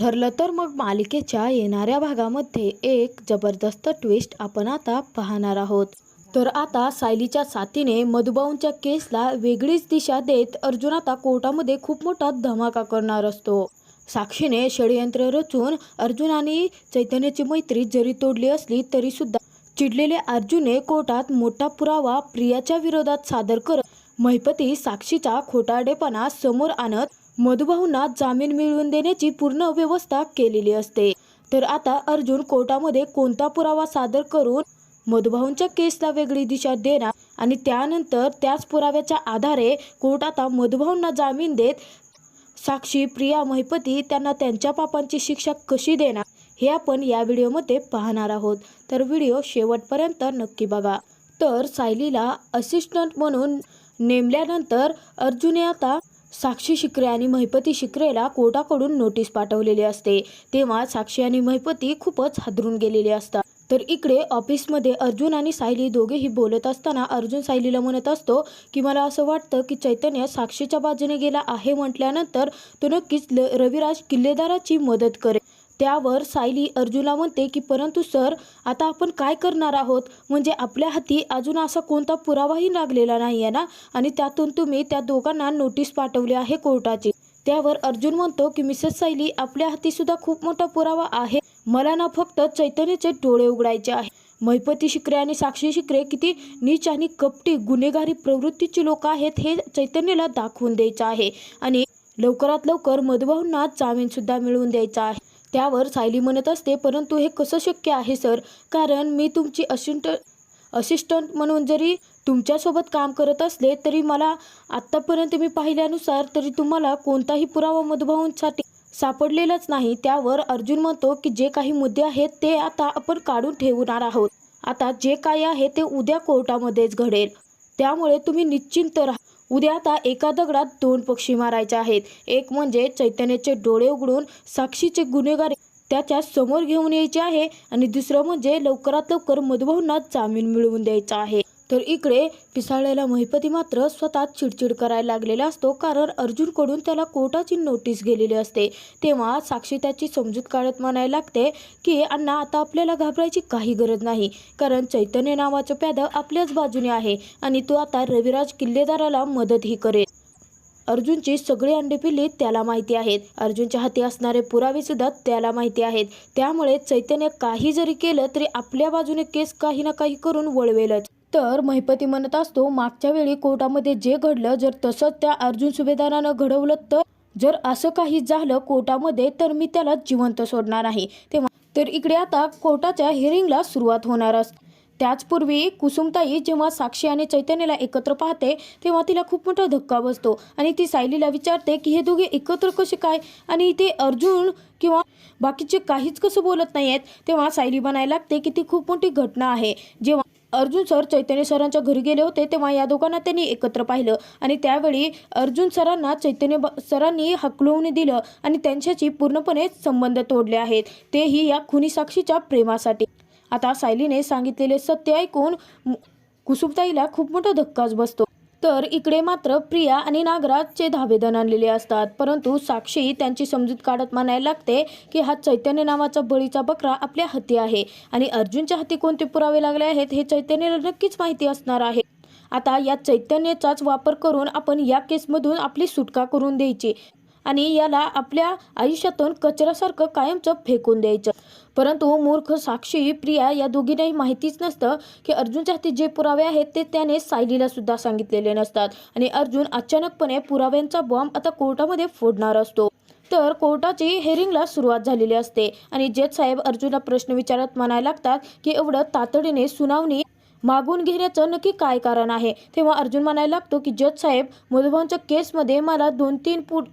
ठरलं तर मग मालिकेच्या येणाऱ्या भागामध्ये एक जबरदस्त ट्विस्ट आपण आता पाहणार आहोत. तर आता सायलीच्या साथीने मधुबाऊंच्या केसला वेगळीच दिशा देत अर्जुन आता कोर्टामध्ये खूप मोठा धमाका करणार असतो. साक्षीने षडयंत्र रचून अर्जुन आणि चैतन्याची मैत्री जरी तोडली असली तरी सुद्धा चिडलेले अर्जुनने कोर्टात मोठा पुरावा प्रियाच्या विरोधात सादर करत महिपती साक्षीचा खोटारडेपणा समोर आणत मधुभाऊंना जामीन मिळवून देण्याची पूर्ण व्यवस्था केलेली असते. तर आता अर्जुन कोर्टामध्ये कोणता पुरावा सादर करून मधुभाऊंच्या केसला वेगळी दिशा देणार आणि त्यानंतर त्याच पुराव्याच्या आधारे कोर्ट आता मधुभाऊंना जामीन देत साक्षी प्रिया महिपती त्यांना त्यांच्या पापांची शिक्षा कशी देणार हे आपण या व्हिडिओमध्ये पाहणार आहोत. तर व्हिडिओ शेवटपर्यंत नक्की बघा. तर सायलीला असिस्टंट म्हणून नेमल्यानंतर अर्जुने आता साक्षी शिकरे आणि महिपती शिकरेला कोर्टाकडून नोटीस पाठवलेली असते. तेव्हा साक्षी आणि महिपती खूपच हादरून गेलेले असतात. तर इकडे ऑफिसमध्ये अर्जुन आणि सायली दोघेही बोलत असताना अर्जुन सायलीला म्हणत असतो की मला असं वाटतं की चैतन्य साक्षीच्या बाजूने गेला आहे म्हटल्यानंतर तो नक्कीच ल रविराज किल्लेदाराची मदत करेल. त्यावर सायली अर्जुनला म्हणते की परंतु सर आता आपण काय करणार आहोत? म्हणजे आपल्या हाती अजून असा कोणता पुरावाही लागलेला नाही आहे ना? आणि त्यातून तुम्ही त्या दोघांना नोटीस पाठवली आहे कोर्टाची. त्यावर अर्जुन म्हणतो की मिसेस सायली आपल्या हाती सुद्धा खूप मोठा पुरावा आहे. मला ना फक्त चैतन्याचे डोळे उघडायचे आहे. महिपती शिकरे आणि साक्षी शिकरे किती नीच आणि कपटी गुन्हेगारी प्रवृत्तीची लोक आहेत हे चैतन्याला दाखवून द्यायचं आहे. आणि लवकरात लवकर मधुभाऊंना जामीन सुद्धा मिळवून द्यायचा आहे. त्यावर सायली म्हणत असते परंतु हे कसं शक्य आहे सर? कारण मी तुमची अशिंट असिस्टंट म्हणून जरी तुमच्यासोबत काम करत असले तरी मला आत्तापर्यंत मी पाहिल्यानुसार तरी तुम्हाला कोणताही पुरावा मधुभाऊंसाठी सापडलेलाच नाही. त्यावर अर्जुन म्हणतो की जे काही मुद्दे आहेत ते आता आपण काढून ठेवणार आहोत. आता जे काही आहे ते उद्या कोर्टामध्येच घडेल. त्यामुळे तुम्ही निश्चिंत राहा. उद्या आता एका दगडात दोन पक्षी मारायचे आहेत. एक म्हणजे चैतन्याचे डोळे उघडून साक्षीचे गुन्हेगार त्याच्यासमोर घेऊन यायचे आहे आणि दुसरं म्हणजे लवकरात लवकर मधुभाऊंना जामीन मिळवून द्यायचा आहे. तर इकडे पिसाळलेला महिपती मात्र स्वतः चिडचिड करायला लागलेला असतो. कारण अर्जुनकडून त्याला कोर्टाची नोटीस गेलेली असते. तेव्हा साक्षी त्याची समजूत काढत म्हणायला लागते की अण्णा आता आपल्याला घाबरायची काही गरज नाही. कारण चैतन्य नावाचं प्याद आपल्याच बाजूने आहे आणि तो आता रविराज किल्लेदाराला मदतही करेल. अर्जुनची सगळी अंडेपिल्ली त्याला माहिती आहेत. अर्जुनच्या हाती असणारे पुरावे सुद्धा त्याला माहिती आहेत. त्यामुळे चैतन्य काही जरी केलं तरी आपल्या बाजूने केस काही ना काही करून वळवेलच. तर महिपती म्हणत असतो मागच्या वेळी कोर्टामध्ये जे घडलं जर तसंच त्या अर्जुन सुभेदारानं घडवलं तर जर असं काही झालं कोर्टामध्ये तर मी त्याला जिवंत सोडणार आहे. तेव्हा तर इकडे आता कोर्टाच्या हिअरिंगला सुरुवात होणार असते त्याचपूर्वी कुसुमताई जेव्हा साक्षी आणि चैतन्याला एकत्र पाहते तेव्हा तिला खूप मोठा धक्का बसतो आणि ती सायलीला विचारते की हे दोघे एकत्र कसे काय? आणि इथे अर्जुन किंवा बाकीचे काहीच कसं बोलत नाही आहेत तेव्हा सायली बनायला लागते की ती खूप मोठी घटना आहे. जेव्हा अर्जुन सर चैतन्य सरांच्या घरी गेले होते तेव्हा या दोघांना त्यांनी एकत्र पाहिलं. आणि त्यावेळी अर्जुन सरांना चैतन्य सरांनी हकलवून दिलं आणि त्यांच्याशी पूर्णपणे संबंध तोडले आहेत. तेही या खुनी साक्षीच्या प्रेमासाठी. आता सायलीने सांगितलेले सत्य ऐकून कुसुबताईला खूप मोठा धक्काच बसतो. तर इकडे मात्र प्रिया आणि नागराजचे धावेदन आणलेले असतात. परंतु साक्षी त्यांची समजूत काढत म्हणायला लागते की हा चैतन्य नावाचा बळीचा बकरा आपल्या हाती आहे आणि अर्जुनच्या हाती कोणते पुरावे लागले आहेत हे चैतन्याला नक्कीच माहिती असणार आहे. आता या चैतन्याचाच वापर करून आपण या केसमधून आपली सुटका करून द्यायची. आणि याला आपल्या आयुष्यातून कचऱ्यासारखं कायमचं फेकून द्यायचं. परंतु मूर्ख साक्षी प्रिया या दोघींनाही माहितीच नसतं की अर्जुनच्या हाती जे पुरावे आहेत ते त्याने सायलीला सुद्धा सांगितलेले नसतात. आणि अर्जुन अचानकपणे पुराव्यांचा बॉम्ब आता कोर्टामध्ये फोडणार असतो. तर कोर्टाची हेरिंगला सुरुवात झालेली असते. आणि जेत साहेब अर्जुनला प्रश्न विचारत म्हणायला लागतात की एवढं तातडीने सुनावणी मागून घेण्याचं नक्की काय कारण आहे? तेव्हा अर्जुन म्हणायला लागतो की जज साहेब मधुभाऊंच्या केसमध्ये मला दोन तीन फूट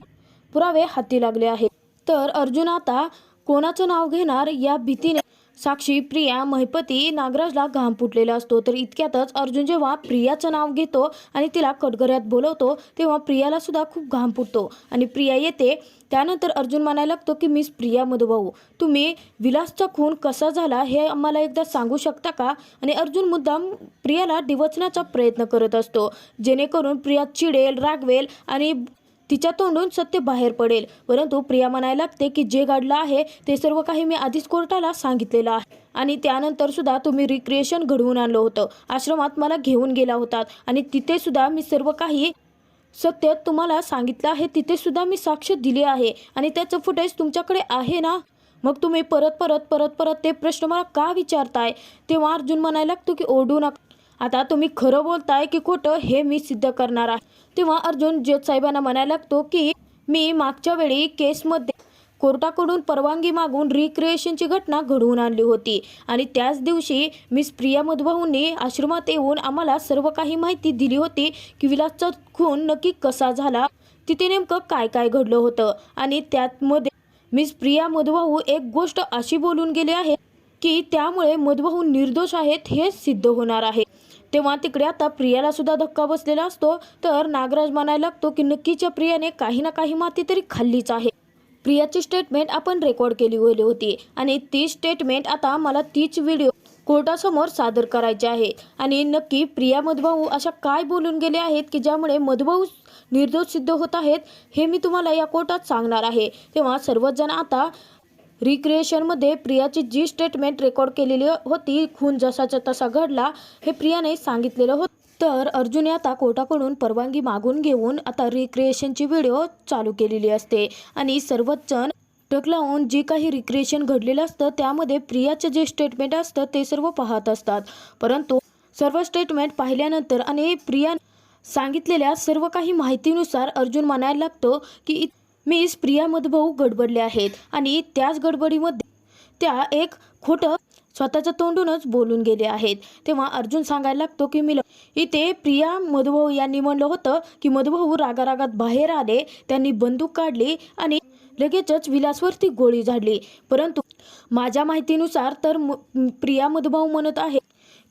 पुरावे हाती लागले आहेत. तर अर्जुन आता कोणाचं नाव घेणार या भीतीने? साक्षी प्रिया महिपती नागराजला घाम फुटलेला असतो. तर इतक्यातच अर्जुन जेव्हा प्रियाचं नाव घेतो आणि तिला कटगऱ्यात बोलवतो तेव्हा प्रियाला सुद्धा खूप घाम फुटतो आणि प्रिया येते. त्यानंतर अर्जुन म्हणायला लागतो की मिस प्रिया मधुभाऊ तुम्ही विलासचा खून कसा झाला हे आम्हाला एकदा सांगू शकता का? आणि अर्जुन मुद्दाम प्रियाला डिवचण्याचा प्रयत्न करत असतो. जेणेकरून प्रिया चिडेल रागवेल आणि तिच्या तोंडून सत्य बाहेर पडेल. परंतु प्रिया म्हणायला लागते की जे घडलं आहे ते सर्व काही मी आधीच कोर्टाला सांगितलेलं आहे. आणि त्यानंतर सुद्धा तुम्ही रिक्रिएशन घडवून आणलं होतं. आश्रमात मला घेऊन गेला होतात. आणि तिथे सुद्धा मी सर्व काही सत्य तुम्हाला सांगितलं आहे तिथे सुद्धा मी साक्ष दिली आहे. आणि त्याचं फुटेज तुमच्याकडे आहे ना? मग तुम्ही परत परत परत परत ते प्रश्न मला का विचारताय? तेव्हा अर्जुन म्हणायला लागतो की ओढू नका. आता तुम्ही खरं बोलताय की खोटं हे मी सिद्ध करणार आहे. तेव्हा अर्जुन जज साहेबांना म्हणायला लागतो की मी मागच्या वेळी केसमध्ये कोर्टाकडून परवानगी मागून रिक्रिएशनची घटना घडवून आणली होती. आणि त्याच दिवशी मिस प्रिया मधुभाऊंनी आश्रमात येऊन आम्हाला सर्व काही माहिती दिली होती की विलासचा खून नक्की कसा झाला तिथे नेमकं काय काय घडलं होतं. आणि त्यातमध्ये मिस प्रिया मधुभाऊ एक गोष्ट अशी बोलून गेली आहे की त्यामुळे मधुभाऊ निर्दोष आहेत हे सिद्ध होणार आहे. तेव्हा तिकडे आता प्रियाला सुद्धा धक्का बसलेला असतो. तर नागराज म्हणायला लागतो की नक्कीच्या प्रियाने काही ना काही माती तरी खाल्लीच आहे. प्रियाची स्टेटमेंट आपण रेकॉर्ड केली गेली होती. आणि ती स्टेटमेंट आता मला तीच व्हिडिओ कोर्टासमोर सादर करायची आहे. आणि नक्की प्रिया मधुभाऊ अशा काय बोलून गेले आहेत की ज्यामुळे मधुभाऊ निर्दोष सिद्ध होत आहेत हे मी तुम्हाला या कोर्टात सांगणार आहे. तेव्हा सर्वच जण आता रिक्रिएशनमध्ये प्रियाची जी स्टेटमेंट रेकॉर्ड केलेली होती खून जसाचा तसा घडला हे प्रियाने सांगितलेलं होतं. तर अर्जुने आता कोर्टाकडून परवानगी मागून घेऊन आता रिक्रिएशनची व्हिडिओ चालू केलेली असते. आणि सर्वच जण टक लावून जे काही रिक्रिएशन घडलेलं असतं त्यामध्ये प्रियाचं जे स्टेटमेंट असतं ते सर्व पाहत असतात. परंतु सर्व स्टेटमेंट पाहिल्यानंतर आणि प्रिया सांगितलेल्या सर्व काही माहितीनुसार अर्जुन म्हणायला लागतो की मिस प्रिया मधुभाऊ गडबडले आहेत आणि त्याच गडबडीमध्ये त्या एक खोटं स्वतःच्या तोंडूनच बोलून गेले आहेत. तेव्हा अर्जुन सांगायला लागतो की मी इथे प्रिया मधुभाऊ यांनी म्हणलं होतं की मधुभाऊ रागारागात बाहेर आले त्यांनी बंदूक काढली आणि लगेचच विलासवरती गोळी झाडली. परंतु माझ्या माहितीनुसार तर म- प्रिया मधुभाऊ म्हणत आहे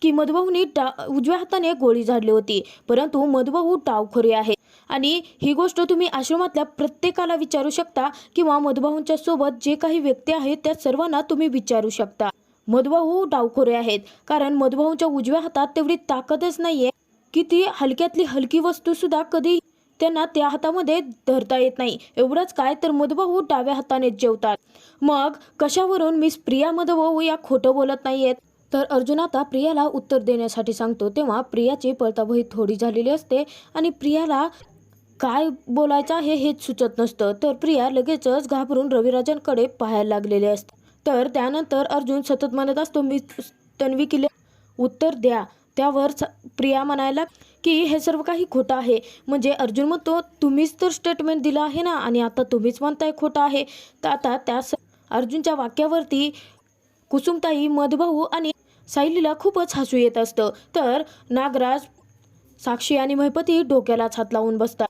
की मधुभाऊनी डा उजव्या हाताने गोळी झाडली होती. परंतु मधुभाऊ डावखोरे आहे. आणि ही गोष्ट तुम्ही आश्रमातल्या प्रत्येकाला विचारू शकता किंवा मधुभाऊंच्या सोबत जे काही व्यक्ती आहेत त्या सर्वांना तुम्ही विचारू शकता. मधुभाऊ डावखोरे आहेत. कारण मधुभाऊंच्या उजव्या हातात तेवढी ताकदच नाहीये की ती हलक्यातली हलकी वस्तू सुद्धा कधी त्यांना त्या हातामध्ये धरता येत नाही. एवढंच काय तर मधुभाऊ डाव्या हाताने जेवतात. मग कशावरून मिस प्रिया मधुभाऊ या खोटं बोलत नाहीयेत? तर अर्जुन आता प्रियाला उत्तर देण्यासाठी सांगतो. तेव्हा प्रियाची पळताभही थोडी झालेली असते आणि प्रियाला काय बोलायचं आहे हेच सुचत नसतं. तर प्रिया लगेचच घाबरून रविराजांकडे पाहायला लागलेले असते. तर त्यानंतर अर्जुन सतत म्हणत असतो मी तन्वी किल्ले उत्तर द्या. त्यावर प्रिया म्हणायला की हे सर्व काही खोटं आहे. म्हणजे अर्जुन म्हणतो तुम्हीच तर स्टेटमेंट दिलं आहे ना आणि आता तुम्हीच म्हणताय खोटं आहे. तर आता त्या अर्जुनच्या वाक्यावरती कुसुमताई मधभाऊ आणि सायलीला खूपच हसू येत असतं. तर नागराज साक्षी आणि महिपती डोक्यालाच हात लावून बसतात.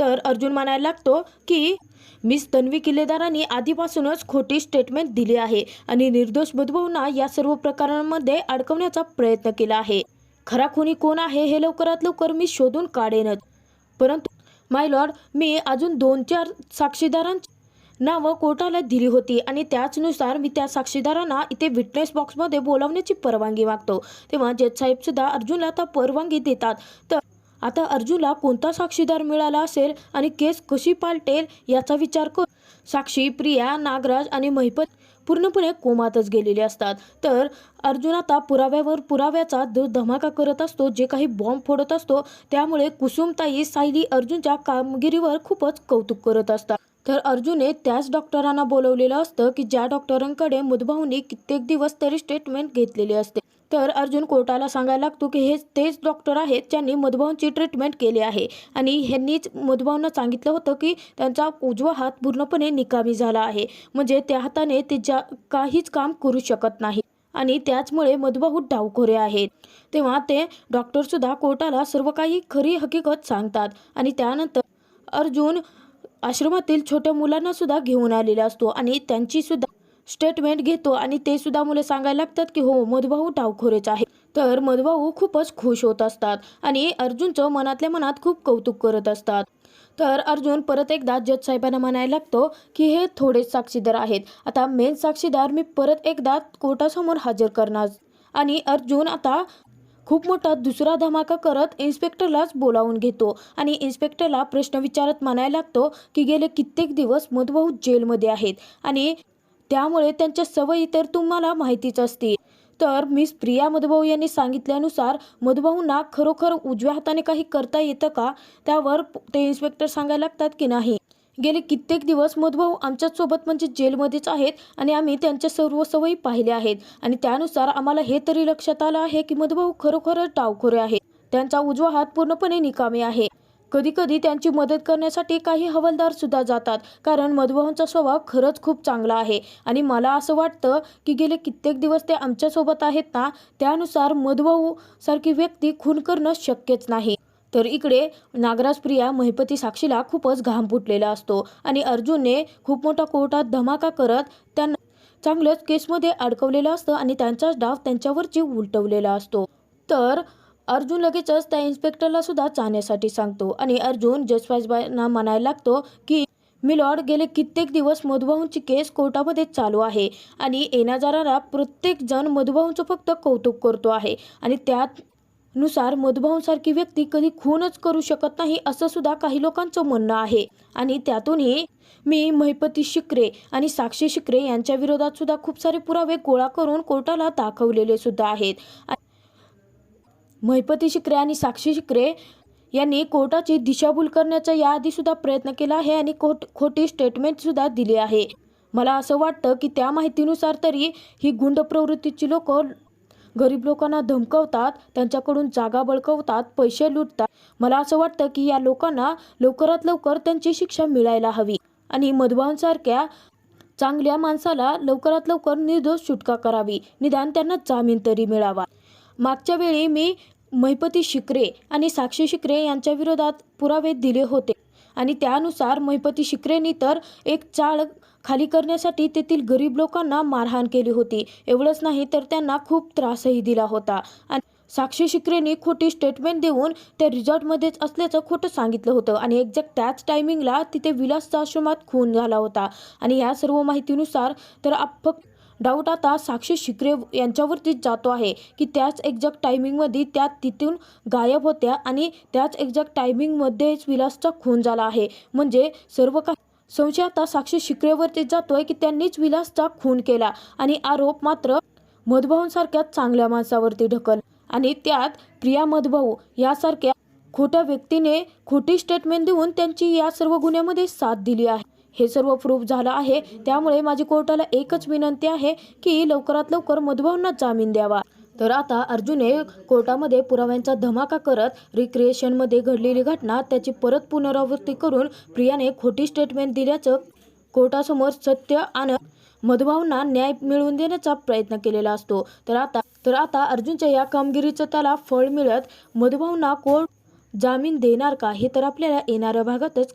तर अर्जुन म्हणायला लागतो की मिस तन्वी किल्लेदारांनी आधीपासूनच खोटी स्टेटमेंट दिली आहे आणि निर्दोष मधुभाऊंना या सर्व प्रकारांमध्ये अडकवण्याचा प्रयत्न केला आहे. खरा खुनी कोण आहे हे लवकरात लवकर मी शोधून काढेनच. परंतु माय लॉर्ड मी अजून दोन चार साक्षीदारांची नावं कोर्टाला दिली होती आणि त्याचनुसार मी त्या साक्षीदारांना इथे विटनेस बॉक्समध्ये बोलावण्याची परवानगी मागतो. तेव्हा जज साहेब सुद्धा अर्जुनला आता परवानगी देतात. तर आता अर्जुनला कोणता साक्षीदार मिळाला असेल आणि केस कशी पालटेल याचा विचार कर साक्षी प्रिया नागराज आणि महिपत पूर्णपणे कोमातच गेलेले असतात. तर अर्जुन आता पुराव्यावर पुराव्याचा जो धमाका करत असतो. जे काही बॉम्ब फोडत असतो त्यामुळे कुसुमताई सायली अर्जुनच्या कामगिरीवर खूपच कौतुक करत असतात. तर अर्जुनने त्याच डॉक्टरांना बोलवलेलं असतं की ज्या डॉक्टरांकडे मधुभाऊंनी कित्येक दिवस तरी स्टेटमेंट घेतलेली असते. तर अर्जुन कोर्टाला सांगायला लागतो की हे तेच डॉक्टर आहेत ज्यांनी मधुभाऊंची ट्रीटमेंट केली आहे. आणि ह्यांनीच मधुभाऊंना सांगितलं होतं की त्यांचा उजवा हात पूर्णपणे निकामी झाला आहे. म्हणजे त्या हाताने ते ज्या काहीच काम करू शकत नाही. आणि त्याचमुळे मधुबाहू डावखोरे आहेत. तेव्हा ते डॉक्टरसुद्धा कोर्टाला सर्व काही खरी हकीकत सांगतात. आणि त्यानंतर अर्जुन आश्रमातील छोट्या मुलांना सुद्धा घेऊन आलेला असतो आणि त्यांची सुद्धा स्टेटमेंट घेतो आणि ते सुद्धा मुलं सांगायला लागतात की हो मधुभाऊ डावखोरेच आहे. तर मधुभाऊ खूपच खुश होत असतात आणि अर्जुनचं मनातल्या मनात खूप कौतुक करत असतात. तर अर्जुन परत एकदा जज साहेबांना म्हणायला लागतो की हे थोडेच साक्षीदार आहेत. आता मेन साक्षीदार मी परत एकदा कोर्टासमोर हजर करणार. आणि अर्जुन आता खूप मोठा दुसरा धमाका करत इन्स्पेक्टरलाच बोलावून घेतो आणि इन्स्पेक्टरला प्रश्न विचारत म्हणायला लागतो की गेले कित्येक दिवस मधुभाऊ जेलमध्ये आहेत आणि त्यामुळे त्यांच्या सवयी तर तुम्हाला माहितीच असतील. तर मिस प्रिया मधुभाऊ यांनी सांगितल्यानुसार मधुभाऊंना खरोखर उजव्या हाताने काही करता येतं का? त्यावर ते इन्स्पेक्टर सांगायला लागतात की नाही. गेले कित्येक दिवस मधुभाऊ आमच्यासोबत म्हणजे जेलमध्येच आहेत आणि आम्ही त्यांच्या सर्व सवयी पाहिल्या आहेत. आणि त्यानुसार आम्हाला हे तरी लक्षात आलं आहे की मधुभाऊ खरोखरच डावखोरे आहेत त्यांचा उजवा हात पूर्णपणे निकामी आहे. कधी कधी त्यांची मदत करण्यासाठी काही हवालदार सुद्धा जातात कारण मधुभाऊंचा स्वभाव खरंच खूप चांगला आहे. आणि मला असं वाटतं की गेले कित्येक दिवस ते आमच्यासोबत आहेत ना त्यानुसार मधुभाऊ सारखी व्यक्ती खून करणं शक्यच नाही. तर इकडे नागराज प्रिया महिपती साक्षीला खूपच घाम फुटलेला असतो आणि अर्जुनने खूप मोठा कोर्टात धमाका करत त्यांना चांगलंच केसमध्ये अडकवलेलं असतं आणि त्यांचाच डाव त्यांच्यावरची उलटवलेला असतो. तर अर्जुन लगेचच त्या इन्स्पेक्टरला सुद्धा चाहण्यासाठी सांगतो आणि अर्जुन जसवाजबाईंना म्हणायला लागतो की मिलॉर्ड गेले कित्येक दिवस मधुभाऊंची केस कोर्टामध्ये चालू आहे आणि येणाजाणारा प्रत्येक जण मधुभाऊंचं फक्त कौतुक करतो आहे आणि त्यात नुसार मधुभाऊंसारखी व्यक्ती कधी खूनच करू शकत नाही असं सुद्धा काही लोकांचं म्हणणं आहे. आणि त्यातूनही मी महिपती शिकरे आणि साक्षी शिकरे यांच्या विरोधात सुद्धा खूप सारे पुरावे गोळा करून कोर्टाला दाखवलेले सुद्धा आहेत. महिपती शिकरे आणि साक्षी शिकरे यांनी कोर्टाची दिशाभूल करण्याचा याआधी सुद्धा प्रयत्न केला आहे आणि खोट खोटी स्टेटमेंट सुद्धा दिली आहे. मला असं वाटतं की त्या माहितीनुसार तरी ही गुंड प्रवृत्तीची लोक गरीब लोकांना धमकवतात त्यांच्याकडून जागा बळकवतात पैसे लुटतात. मला असं वाटतं की या लोकांना लवकरात लवकर त्यांची शिक्षा मिळायला हवी. आणि मधुबांसारख्या चांगल्या माणसाला लवकरात लवकर निर्दोष सुटका करावी. निदान त्यांना जामीन तरी मिळावा. मागच्या वेळी मी महिपती शिकरे आणि साक्षी शिकरे यांच्या विरोधात पुरावे दिले होते. आणि त्यानुसार महिपती शिकरेंनी तर एक चाळ खाली करण्यासाठी तेथील गरीब लोकांना मारहाण केली होती. एवढंच नाही तर त्यांना खूप त्रासही दिला होता. आणि साक्षी शिकरेंनी खोटी स्टेटमेंट देऊन त्या रिझॉर्टमध्येच असल्याचं खोटं सांगितलं होतं आणि एक्झॅक्ट त्याच टायमिंगला तिथे विलासच्या आश्रमात खून झाला होता. आणि या सर्व माहितीनुसार तर आप फक्त डाऊट आता साक्षी शिकरे यांच्यावरतीच जातो आहे की त्याच एक्झॅक्ट टायमिंगमध्ये त्या तिथून गायब होत्या आणि त्याच एक्झॅक्ट टायमिंगमध्येच विलासचा खून झाला आहे. म्हणजे सर्व काही संशय आता साक्षी शिकरेवरती जातोय की त्यांनीच विलासचा खून केला आणि आरोप मात्र मधभाऊंसारख्या चांगल्या माणसावरती ढकल आणि त्यात प्रिया मधभाऊ यासारख्या खोट्या व्यक्तीने खोटी स्टेटमेंट देऊन त्यांची या सर्व गुन्ह्यामध्ये साथ दिली आहे. हे सर्व प्रूफ झालं आहे. त्यामुळे माझी कोर्टाला एकच विनंती आहे की लवकरात लवकर मधुभावना जामीन द्यावा. तर आता अर्जुने कोर्टामध्ये पुराव्यांचा धमाका करत रिक्रिएशनमध्ये घडलेली घटना त्याची परत पुनरावृत्ती करून प्रियाने खोटी स्टेटमेंट दिल्याचं कोर्टासमोर सत्य आणत मधुभावना न्याय मिळवून देण्याचा प्रयत्न केलेला असतो. तर आता तर आता अर्जुनच्या या कामगिरीचं त्याला फळ मिळत मधुभावना कोर्ट जामीन देणार का हे तर आपल्याला येणाऱ्या भागातच